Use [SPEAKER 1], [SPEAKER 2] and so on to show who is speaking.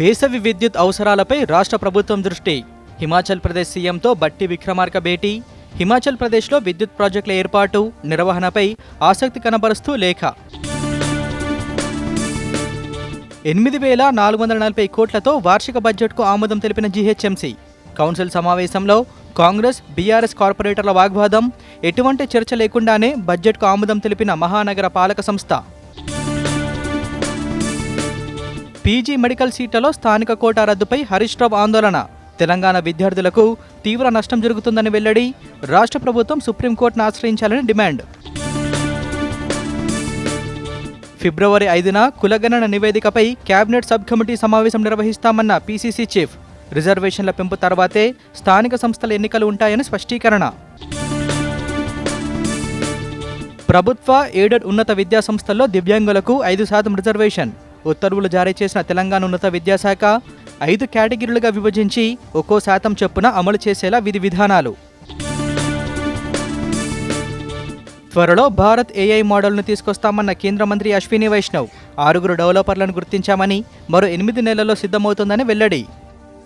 [SPEAKER 1] వేసవి విద్యుత్ అవసరాలపై రాష్ట్ర ప్రభుత్వం దృష్టి. హిమాచల్ ప్రదేశ్ సీఎంతో బట్టి విక్రమార్క భేటీ. హిమాచల్ ప్రదేశ్లో విద్యుత్ ప్రాజెక్టుల ఏర్పాటు నిర్వహణపై ఆసక్తి కనబరుస్తూ లేఖ. ఎనిమిది వేల నాలుగు వందల నలభై కోట్లతో వార్షిక బడ్జెట్కు ఆమోదం తెలిపిన జీహెచ్ఎంసీ. కౌన్సిల్ సమావేశంలో కాంగ్రెస్ బీఆర్ఎస్ కార్పొరేటర్ల వాగ్వాదం ఎటువంటి చర్చ లేకుండానే బడ్జెట్కు ఆమోదం తెలిపిన మహానగర పాలక సంస్థ. పీజీ మెడికల్ సీట్లలో స్థానిక కోటా రద్దుపై హరీష్ రావు ఆందోళన. తెలంగాణ విద్యార్థులకు తీవ్ర నష్టం జరుగుతుందని వెల్లడి రాష్ట్ర ప్రభుత్వం సుప్రీంకోర్టును ఆశ్రయించాలని డిమాండ్. ఫిబ్రవరి ఐదున కులగణన నివేదికపై కేబినెట్ సబ్ కమిటీ సమావేశం నిర్వహిస్తామన్న పీసీసీ చీఫ్. రిజర్వేషన్ల పెంపు తర్వాతే స్థానిక సంస్థల ఎన్నికలు ఉంటాయని స్పష్టీకరణ. ప్రభుత్వ ఎయిడెడ్ ఉన్నత విద్యా సంస్థల్లో దివ్యాంగులకు ఐదు శాతం రిజర్వేషన్. ఉత్తర్వులు జారీ చేసిన తెలంగాణ ఉన్నత విద్యాశాఖ ఐదు కేటగిరీలుగా విభజించి ఒక్కో శాతం చొప్పున అమలు చేసేలా విధి విధానాలు. త్వరలో భారత్ ఏఐ మోడల్ను తీసుకొస్తామన్న కేంద్ర మంత్రి అశ్విని వైష్ణవ్. ఆరుగురు డెవలపర్లను గుర్తించామని మరో ఎనిమిది నెలల్లో సిద్ధమవుతుందని వెల్లడి.